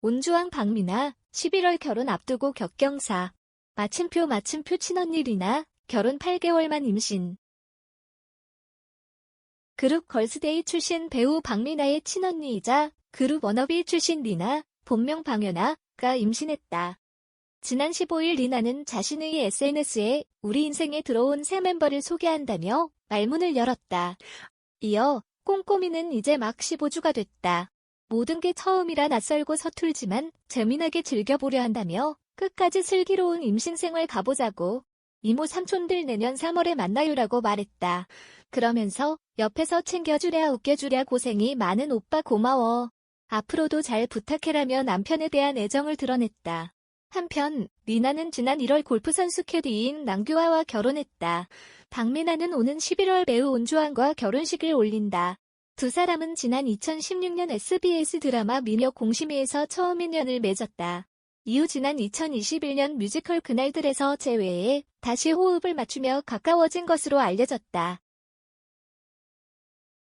온주왕 박미나 11월 결혼 앞두고 격경사. 마침표 마침표 친언니 리나 결혼 8개월만 임신. 그룹 걸스데이 출신 배우 박미나의 친언니이자 그룹 워너비 출신 리나, 본명 방연아가 임신했다. 지난 15일 리나는 자신의 SNS에 우리 인생에 들어온 새 멤버를 소개한다며 말문을 열었다. 이어 꼼꼼이는 이제 막 15주가 됐다. 모든 게 처음이라 낯설고 서툴지만 재미나게 즐겨보려 한다며 끝까지 슬기로운 임신 생활 가보자고 이모 삼촌들 내년 3월에 만나요라고 말했다. 그러면서 옆에서 챙겨주랴 웃겨주랴 고생이 많은 오빠 고마워. 앞으로도 잘 부탁해라며 남편에 대한 애정을 드러냈다. 한편 리나는 지난 1월 골프 선수 캐디인 낭규화와 결혼했다. 박미나는 오는 11월 배우 온주환과 결혼식을 올린다. 두 사람은 지난 2016년 SBS 드라마 미녀 공심이에서 처음 인연을 맺었다. 이후 지난 2021년 뮤지컬 그날들에서 재회해 다시 호흡을 맞추며 가까워진 것으로 알려졌다.